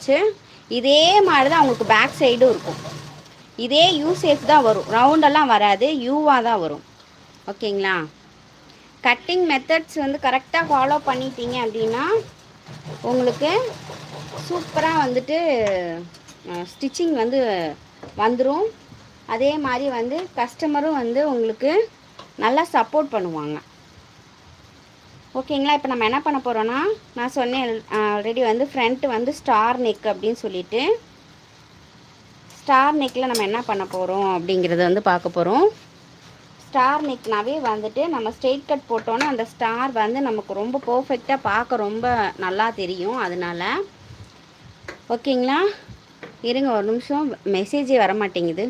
வச்சு இதே மாதிரி தான் உங்களுக்கு பேக் சைடும் இருக்கும். இதே யூ ஷேப் தான் வரும். ரவுண்டெல்லாம் வராது. யூவாக தான் வரும். ஓகேங்களா? கட்டிங் மெத்தட்ஸ் வந்து கரெக்டாக ஃபாலோ பண்ணிட்டீங்க அப்படின்னா உங்களுக்கு சூப்பராக வந்துட்டு ஸ்டிச்சிங் வந்து வந்துடும் அதே மாதிரி வந்து கஸ்டமரும் வந்து உங்களுக்கு நல்லா சப்போர்ட் பண்ணுவாங்க. ஓகேங்களா இப்போ நம்ம என்ன பண்ண போகிறோன்னா நான் சொன்னேன் ஆல்ரெடி வந்து ஃப்ரண்ட்டு வந்து ஸ்டார் நெக் அப்படின்னு சொல்லிட்டு. ஸ்டார் நெக்கில் நம்ம என்ன பண்ண போகிறோம் அப்படிங்கிறது வந்து பார்க்க போகிறோம் ஸ்டார் நெக்னாவே வந்துட்டு நம்ம ஸ்ட்ரெயிட் கட் போட்டோன்னா அந்த ஸ்டார் வந்து நமக்கு ரொம்ப பர்ஃபெக்டாக பார்க்க ரொம்ப நல்லா தெரியும். அதனால ஓகேங்களா? இருங்க ஒரு நிமிஷம். மெசேஜே வர மாட்டேங்குது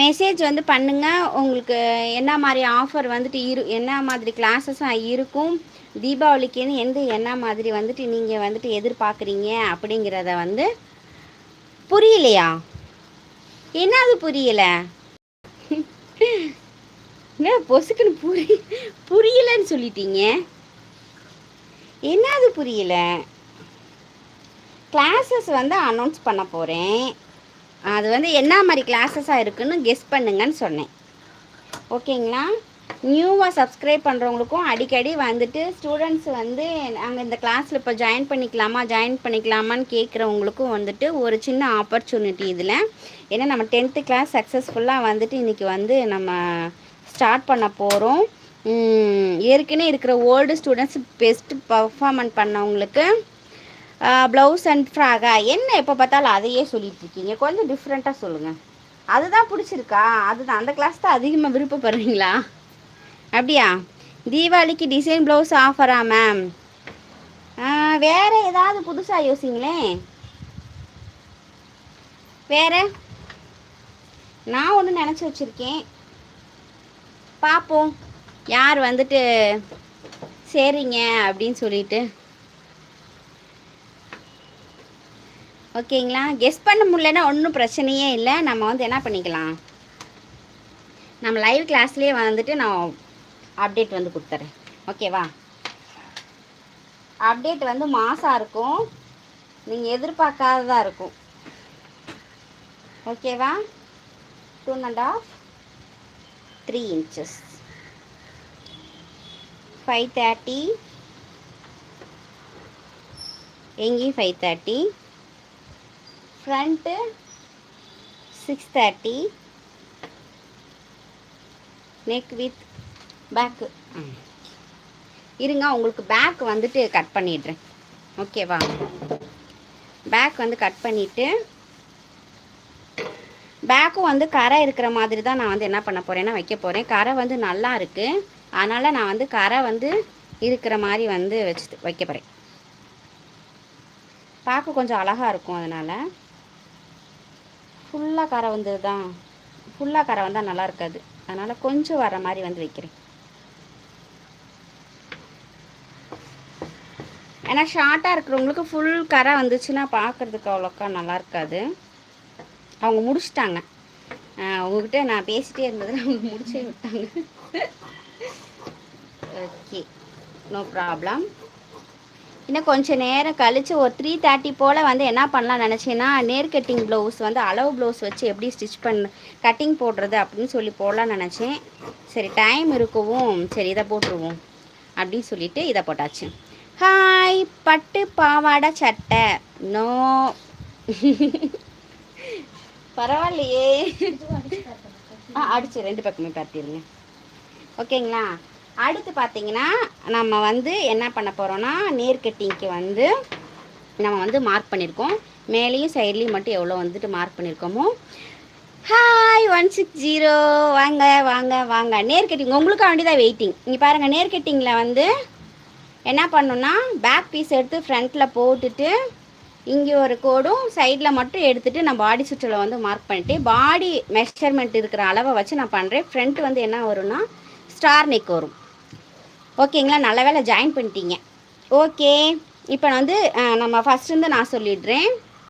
மெசேஜ் வந்து பண்ணுங்கள் உங்களுக்கு என்ன மாதிரி ஆஃபர் வந்துட்டு இரு என்ன மாதிரி கிளாஸஸாக இருக்கும் தீபாவளிக்குன்னு எந்த என்ன மாதிரி வந்துட்டு நீங்கள் வந்துட்டு எதிர்பார்க்குறீங்க அப்படிங்கிறத வந்து புரியலையா? என்ன அது புரியலை? என்ன பொசுக்குன்னு புரிய புரியலன்னு சொல்லிட்டீங்க. என்ன அது புரியல? கிளாஸஸ் வந்து அனௌன்ஸ் பண்ண போகிறேன் அது வந்து என்ன மாதிரி கிளாஸஸாக இருக்குன்னு கெஸ் பண்ணுங்கன்னு சொன்னேன். ஓகேங்களா நியூவாக சப்ஸ்கிரைப் பண்ணுறவங்களுக்கும் அடிக்கடி வந்துட்டு ஸ்டூடெண்ட்ஸ் வந்து நாங்கள் இந்த கிளாஸில் இப்போ ஜாயின் பண்ணிக்கலாமா ஜாயின் பண்ணிக்கலாமான்னு கேட்குறவங்களுக்கும் வந்துட்டு ஒரு சின்ன ஆப்பர்ச்சுனிட்டி இதில். ஏன்னா நம்ம டென்த்து கிளாஸ் சக்ஸஸ்ஃபுல்லாக வந்துட்டு இன்றைக்கி வந்து நம்ம ஸ்டார்ட் பண்ண போகிறோம் ஏற்கனவே இருக்கிற ஓல்டு ஸ்டூடெண்ட்ஸ் பெஸ்ட்டு பர்ஃபார்மன் பண்ணவங்களுக்கு ப்ளவுஸ் அண்ட் ஃப்ராகா என்ன எப்போ பார்த்தாலும் அதையே சொல்லிட்டு இருக்கீங்க. கொஞ்சம் டிஃப்ரெண்ட்டாக சொல்லுங்கள் அதுதான் பிடிச்சிருக்கா? அதுதான். அந்த கிளாஸ் தான் அதிகமாக விருப்பப்படுறீங்களா? அப்படியா? தீபாவளிக்கு டிசைன் ப்ளவுஸ் ஆஃபரா மேம் வேறு ஏதாவது புதுசாக யோசிங்களேன் வேறு? நான் ஒன்று நினச்சி வச்சுருக்கேன். பார்ப்போம். யார் வந்துட்டு சரிங்க அப்படின்னு சொல்லிட்டு. ஓகேங்களா? கெஸ் பண்ண முடியலன்னா ஒன்றும் பிரச்சனையே இல்லை. நம்ம வந்து என்ன பண்ணிக்கலாம்? நம்ம லைவ் கிளாஸ்லேயே வந்துட்டு நான் அப்டேட் வந்து கொடுத்துறேன். ஓகேவா அப்டேட் வந்து மாசாக இருக்கும். நீங்கள் எதிர்பார்க்காததாக இருக்கும். ஓகேவா two and half three inches five thirty எங்கேயும் five thirty front six thirty neck with back இருங்க உங்களுக்கு பேக் வந்துட்டு கட் பண்ணிடுறேன். ஓகேவா பேக் வந்து கட் பண்ணிவிட்டு பேக்கும் வந்து கரை இருக்கிற மாதிரி தான் நான் வந்து என்ன பண்ண போகிறேன்னா வைக்க போகிறேன் கரை வந்து நல்லா இருக்குது அதனால் நான் வந்து கரை வந்து இருக்கிற மாதிரி வந்து வச்சு வைக்க போகிறேன் பார்க்க கொஞ்சம் அழகாக இருக்கும் அதனால். ஃபுல்லாக கரை வந்தது தான் ஃபுல்லாக கரை வந்தால் நல்லா இருக்காது. அதனால் கொஞ்சம் வர மாதிரி வந்து வைக்கிறேன். ஏன்னா ஷார்ட்டாக இருக்கிறவங்களுக்கு ஃபுல் கரை வந்துச்சுன்னா பார்க்குறதுக்கு அவ்வளோக்கா நல்லா இருக்காது. அவங்க முடிச்சிட்டாங்க. அவங்கக்கிட்ட நான் பேசிட்டே இருந்ததில் அவங்க முடிச்சே விட்டாங்க. ஓகே நோ ப்ராப்ளம் இன்னும் கொஞ்சம் நேரம் கழித்து ஒரு த்ரீ தேர்ட்டி போல் வந்து என்ன பண்ணலாம் நினச்சேன்னா நேர் கட்டிங் ப்ளவுஸ் வந்து அளவு ப்ளவுஸ் வச்சு எப்படி ஸ்டிச் பண்ண கட்டிங் போடுறது அப்படின்னு சொல்லி போடலான்னு நினச்சேன். சரி டைம் இருக்கவும். சரி இதை போட்டுருவோம். அப்படின்னு சொல்லிட்டு இதை போட்டாச்சு. ஹாய் பட்டு பாவாடை சட்டை. நோ பரவாயில்லையே. ஆ அடிச்சு ரெண்டு பக்கமே பார்த்திருங்க ஓகேங்களா அடுத்து பார்த்தீங்கன்னா நம்ம வந்து என்ன பண்ண போகிறோன்னா நேர் கட்டிங்க்கு வந்து நம்ம வந்து மார்க் பண்ணியிருக்கோம் மேலேயும் சைட்லேயும் மட்டும் எவ்வளோ வந்துட்டு மார்க் பண்ணியிருக்கோமோ ஹாய் ஒன் சிக்ஸ் ஜீரோ வாங்க வாங்க வாங்க. நேர் கட்டிங் வேண்டி தான் வெயிட்டிங் இங்கே பாருங்கள் நேர் கட்டிங்கில் வந்து என்ன பண்ணணுன்னா பேக் பீஸ் எடுத்து ஃப்ரண்ட்டில் போட்டுட்டு இங்கே ஒரு கோடும் சைடில் மட்டும் எடுத்துகிட்டு நான் பாடி சுற்றில் வந்து மார்க் பண்ணிவிட்டு பாடி மெஷர்மெண்ட் இருக்கிற அளவை வச்சு நான் பண்ணுறேன் ஃப்ரண்ட் வந்து என்ன வரும்னா ஸ்டார் நெக் வரும். ஓகேங்களா? நல்ல வேலை ஜாயின் பண்ணிட்டீங்க. ஓகே. இப்போ வந்து நம்ம ஃபஸ்ட்டு நான் சொல்லிடுறேன்.